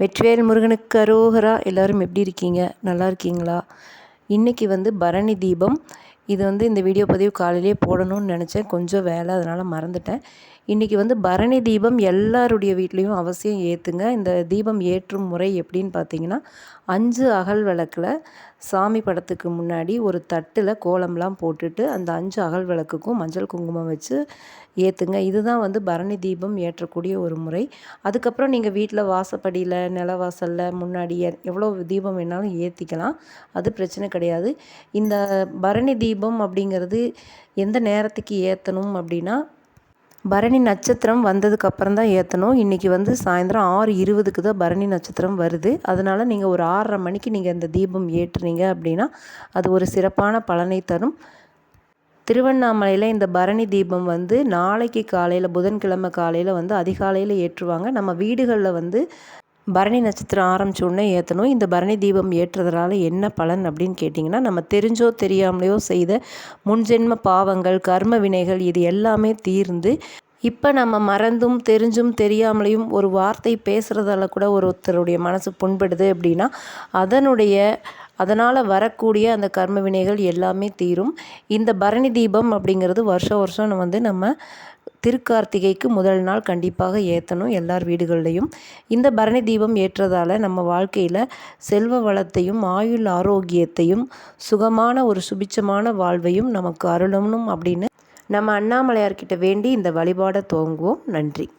வெற்றிவேல் முருகனுக்கு அரோகரா. எல்லோரும் எப்படி இருக்கீங்க? நல்லா இருக்கீங்களா? இன்றைக்கி வந்து பரணி தீபம். இது வந்து இந்த வீடியோ பதிவு காலையிலேயே போடணும்னு நினச்சேன். கொஞ்சம் வேலை அதனால் மறந்துட்டேன். இன்றைக்கி வந்து பரணி தீபம் எல்லாருடைய வீட்லேயும் அவசியம் ஏற்றுங்க இந்த தீபம் ஏற்றும் முறை எப்படின்னு பார்த்தீங்கன்னா அஞ்சு அகல் விளக்கில் சாமி படத்துக்கு முன்னாடி ஒரு தட்டில் கோலம்லாம் போட்டுட்டு அந்த அஞ்சு அகல் விளக்குக்கும் மஞ்சள் குங்குமம் வச்சு ஏற்றுங்க இதுதான் வந்து பரணி தீபம் ஏற்றக்கூடிய ஒரு முறை. அதுக்கப்புறம் நீங்கள் வீட்டில் வாசப்படியில் நிலவாசலில் முன்னாடி எவ்வளோ தீபம் வேணாலும் ஏற்றிக்கலாம் அது பிரச்சனை கிடையாது. இந்த பரணி தீபம் தீபம் அப்படிங்கிறது எந்த நேரத்துக்கு ஏற்றணும் அப்படின்னா பரணி நட்சத்திரம் வந்ததுக்கப்புறம் தான் ஏற்றணும் இன்றைக்கி வந்து சாயந்தரம் ஆறு இருபதுக்கு தான் பரணி நட்சத்திரம் வருது. அதனால் நீங்கள் ஒரு ஆறரை மணிக்கு நீங்கள் அந்த தீபம் ஏற்றுனீங்க அப்படின்னா அது ஒரு சிறப்பான பலனை தரும். திருவண்ணாமலையில் இந்த பரணி தீபம் வந்து நாளைக்கு காலையில் புதன்கிழமை காலையில் வந்து அதிகாலையில் ஏற்றுவாங்க. நம்ம வீடுகளில் வந்து பரணி நட்சத்திரம் ஆரம்பித்தோடனே ஏற்றணும் இந்த பரணி தீபம் ஏற்றுறதுனால என்ன பலன் அப்படின்னு கேட்டிங்கன்னா நம்ம தெரிஞ்சோ தெரியாமலையோ செய்த முன்ஜென்ம பாவங்கள் கர்ம வினைகள் இது எல்லாமே தீர்ந்து இப்போ நம்ம மறந்தும் தெரிஞ்சும் தெரியாமலையும் ஒரு வார்த்தை பேசுகிறதால கூட ஒருத்தருடைய மனசு புண்படுது அப்படின்னா அதனுடைய அதனால் வரக்கூடிய அந்த கர்ம வினைகள் எல்லாமே தீரும். இந்த பரணி தீபம் அப்படிங்கிறது வருஷம் வருஷம் வந்து நம்ம திருக்கார்த்திகைக்கு முதல் நாள் கண்டிப்பாக ஏற்றணும் எல்லார் வீடுகள்லையும். இந்த பரணி தீபம் ஏற்றதால் நம்ம வாழ்க்கையில் செல்வ வளத்தையும் ஆயுள் ஆரோக்கியத்தையும் சுகமான ஒரு சுபிச்சமான வாழ்வையும் நமக்கு அருளணும் அப்படின்னு நம்ம அண்ணாமலையார்கிட்ட வேண்டி இந்த வழிபாடை துவங்குவோம். நன்றி.